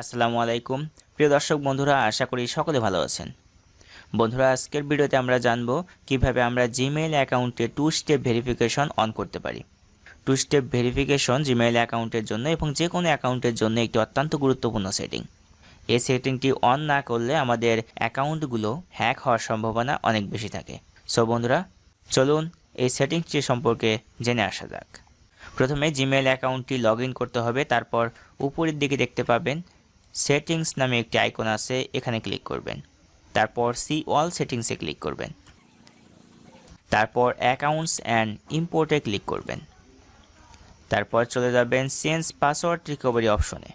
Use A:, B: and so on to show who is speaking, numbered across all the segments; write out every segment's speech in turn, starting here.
A: আসসালামু আলাইকুম। প্রিয় দর্শক বন্ধুরা, আশা করি সকলে ভালো আছেন। বন্ধুরা, আজকের ভিডিওতে আমরা জানব কীভাবে আমরা জিমেইল অ্যাকাউন্টে টু স্টেপ ভেরিফিকেশন অন করতে পারি। টু স্টেপ ভেরিফিকেশন জিমেইল অ্যাকাউন্টের জন্য এবং যে কোনো অ্যাকাউন্টের জন্য একটি অত্যন্ত গুরুত্বপূর্ণ সেটিং এই সেটিংটি অন না করলে আমাদের অ্যাকাউন্টগুলো হ্যাক হওয়ার সম্ভাবনা অনেক বেশি থাকে। সো বন্ধুরা, চলুন এই সেটিংসটি সম্পর্কে জেনে আসা যাক। প্রথমে জিমেইল অ্যাকাউন্টটি লগ করতে হবে, তারপর উপরের দিকে দেখতে পাবেন সেটিংস নামে একটি আইকন আছে, এখানে ক্লিক করবেন। তারপর সি অল সেটিংসে ক্লিক করবেন। তারপর অ্যাকাউন্টস অ্যান্ড ইম্পোর্টে ক্লিক করবেন। তারপর চলে যাবেন চেঞ্জ পাসওয়ার্ড রিকভারি অপশনে।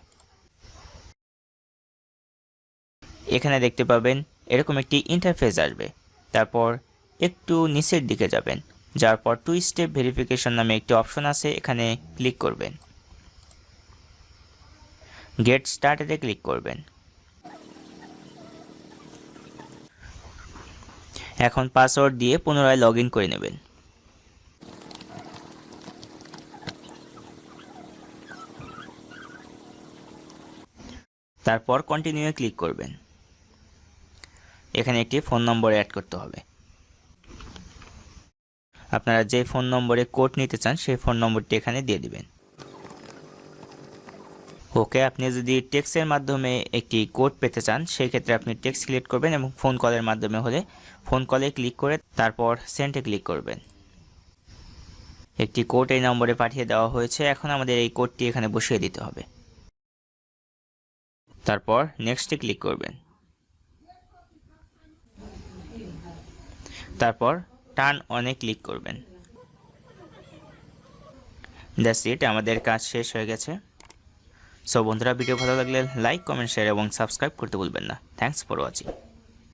A: এখানে দেখতে পাবেন এরকম একটি ইন্টারফেস আসবে। তারপর একটু নিচের দিকে যাবেন। যার পর টু স্টেপ ভেরিফিকেশন নামে একটি অপশন আছে, এখানে ক্লিক করবেন। গেট স্টার্টেতে ক্লিক করবেন। এখন পাসওয়ার্ড দিয়ে পুনরায় লগ করে নেবেন। তারপর কন্টিনিউয়ে ক্লিক করবেন। এখানে একটি ফোন নম্বর অ্যাড করতে হবে। আপনারা যে ফোন নম্বরে কোড নিতে চান, সেই ফোন নম্বরটি এখানে দিয়ে দিবেন। ওকে আপনি যদি টেক্সের মাধ্যমে একটি কোড পেতে চান সেই ক্ষেত্রে আপনি টেক্সট সিলেক্ট করবেন এবং ফোন কলের মাধ্যমে হলে ফোন কলে ক্লিক করে তারপর সেন্টে ক্লিক করবেন। একটি কোড এই নম্বরে পাঠিয়ে দেওয়া হয়েছে। এখন আমাদের এই কোডটি এখানে বসিয়ে দিতে হবে। তারপর নেক্সটে ক্লিক করবেন। তারপর টার্ন অনে ক্লিক করবেন। That's it. আমাদের কাজ শেষ হয়ে গেছে। সো বন্ধুরা ভিডিও ভালো লাগলে লাইক কমেন্ট শেয়ার এবং সাবস্ক্রাইব করতে ভুলবেন না। Thanks for watching